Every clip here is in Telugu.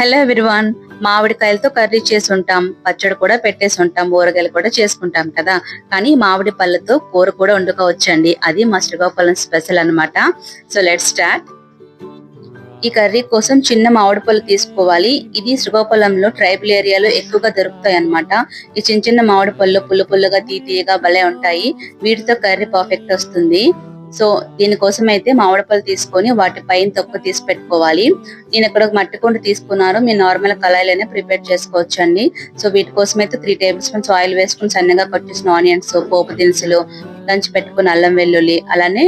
హలో ఎవ్రీవన్ మామిడికాయలతో కర్రీ చేసి ఉంటాం పచ్చడి కూడా పెట్టేసి ఉంటాం ఊరగాయలు కూడా చేసుకుంటాం కదా. కానీ మామిడి పళ్ళతో కూర కూడా వండుకోవచ్చండి. అది మా శ్రీకాకుళం స్పెషల్ అన్నమాట. సో లెట్ స్టార్ట్ ఈ కర్రీ కోసం చిన్న మామిడి పళ్ళు తీసుకోవాలి. ఇది శ్రీకాకుళంలో ట్రైబల్ ఏరియాలో ఎక్కువగా దొరుకుతాయి అన్నమాట. ఈ చిన్న చిన్న మామిడి పళ్ళు పుల్ల పుల్లగా తీతీయగా భలే ఉంటాయి. వీటితో కర్రీ పర్ఫెక్ట్ వస్తుంది. సో దీనికోసం అయితే మామిడి పళ్ళు తీసుకొని వాటి పైన తొక్క తీసి పెట్టుకోవాలి. నేను ఇక్కడ ఒక మట్టి కుండ తీసుకున్నాను. మీరు నార్మల్ కళాయిలోనే ప్రిపేర్ చేసుకోవచ్చు అండి సో వీటి కోసం అయితే త్రీ టేబుల్ స్పూన్స్ ఆయిల్ వేసుకుని సన్నగా కొట్టేసిన ఆనియన్స్ పోపు దినుసులు దంచి పెట్టుకున్న అల్లం వెల్లుల్లి అలానే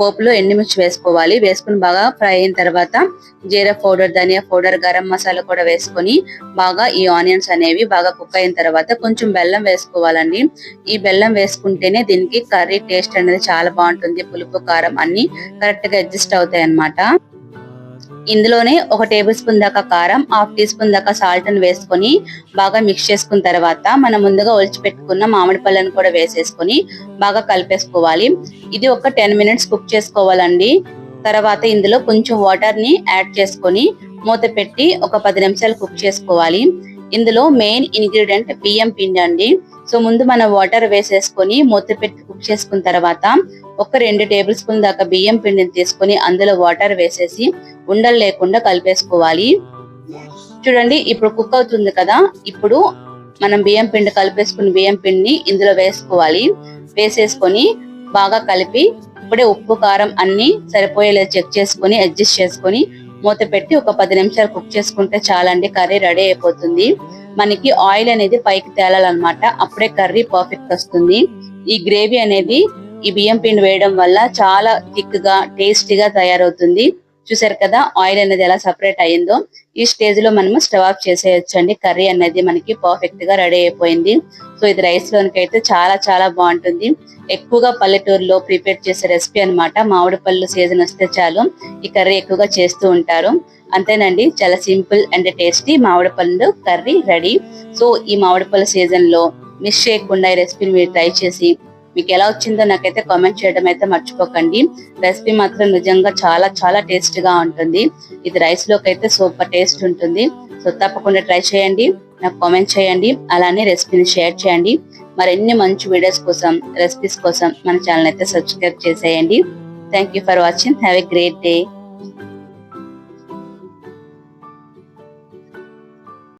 పోపులో ఎండుమిర్చి వేసుకోవాలి. వేసుకుని బాగా ఫ్రై అయిన తర్వాత జీరా పౌడర్ ధనియా పౌడర్ గరం మసాలా కూడా వేసుకొని బాగా ఈ ఆనియన్స్ అనేవి బాగా కుక్ అయిన తర్వాత కొంచెం బెల్లం వేసుకోవాలండి. ఈ బెల్లం వేసుకుంటేనే దీనికి కర్రీ టేస్ట్ అనేది చాలా బాగుంటుంది. పులుపు కారం అన్ని కరెక్ట్గా అడ్జస్ట్ అవుతాయి అన్నమాట ఇందులోనే ఒక టేబుల్ స్పూన్ దాకా కారం హాఫ్ టీ స్పూన్ దాకా సాల్ట్ అని వేసుకొని బాగా మిక్స్ చేసుకున్న తర్వాత మనం ముందుగా ఒలిచి పెట్టుకున్న మామిడి పళ్ళను కూడా వేసేసుకొని బాగా కలిపేసుకోవాలి. ఇది ఒక టెన్ మినిట్స్ కుక్ చేసుకోవాలండి. తర్వాత ఇందులో కొంచెం వాటర్ని యాడ్ చేసుకొని మూత పెట్టి ఒక పది నిమిషాలు కుక్ చేసుకోవాలి. ఇందులో మెయిన్ ఇంగ్రీడియంట్ బియ్యం పిండి అండి. సో ముందు మనం వాటర్ వేసేసుకొని మూత పెట్టి కుక్ చేసుకున్న తర్వాత ఒక రెండు టేబుల్ స్పూన్ దాకా బియ్యం పిండిని తీసుకొని అందులో వాటర్ వేసేసి ఉండలు లేకుండా కలిపేసుకోవాలి. చూడండి ఇప్పుడు కుక్ అవుతుంది కదా. ఇప్పుడు మనం బియ్యం పిండి కలిపేసుకుని బియ్యం పిండిని ఇందులో వేసుకోవాలి. వేసేసుకొని బాగా కలిపి ఇప్పుడే ఉప్పు కారం అన్ని సరిపోయేలా చెక్ చేసుకొని అడ్జస్ట్ చేసుకొని మూత పెట్టి ఒక పది నిమిషాలు కుక్ చేసుకుంటే చాలండి. కర్రీ రెడీ అయిపోతుంది. మనకి ఆయిల్ అనేది పైకి తేలాలన్నమాట. అప్పుడే కర్రీ పర్ఫెక్ట్ వస్తుంది. ఈ గ్రేవీ అనేది ఈ బియ్యం పిండి వేయడం వల్ల చాలా థిక్గా టేస్టీగా తయారవుతుంది. చూసారు కదా ఆయిల్ అనేది ఎలా సపరేట్ అయ్యిందో ఈ స్టేజ్లో మనము స్టవ్ ఆఫ్ చేసేయచ్చు అండి కర్రీ అనేది మనకి పర్ఫెక్ట్గా రెడీ అయిపోయింది. సో ఇది రైస్ లోనికి అయితే చాలా చాలా బాగుంటుంది. ఎక్కువగా పల్లెటూరులో ప్రిపేర్ చేసే రెసిపీ అన్నమాట. మామిడి పళ్ళు సీజన్ వస్తే చాలు. ఈ కర్రీ ఎక్కువగా చేస్తూ ఉంటారు. అంతేనండి చాలా సింపుల్ అండ్ టేస్టీ మామిడి పళ్ళు కర్రీ రెడీ. సో ఈ మామిడి పళ్ళు సీజన్లో మిస్ చేయకుండా ఈ రెసిపీని మీరు ట్రై చేసి మీకు ఎలా వచ్చిందో నాకైతే కామెంట్ చేయడం అయితే మర్చిపోకండి. రెసిపీ మాత్రం నిజంగా చాలా చాలా టేస్ట్గా ఉంటుంది. ఇది రైస్లోకి అయితే సూపర్ టేస్ట్ ఉంటుంది. సో తప్పకుండా ట్రై చేయండి. నాకు కామెంట్ చేయండి. అలానే రెసిపీని షేర్ చేయండి. మరిన్ని మంచి వీడియోస్ కోసం రెసిపీస్ కోసం మన ఛానల్ అయితే సబ్స్క్రైబ్ చేసేయండి. Thank you for watching have a great day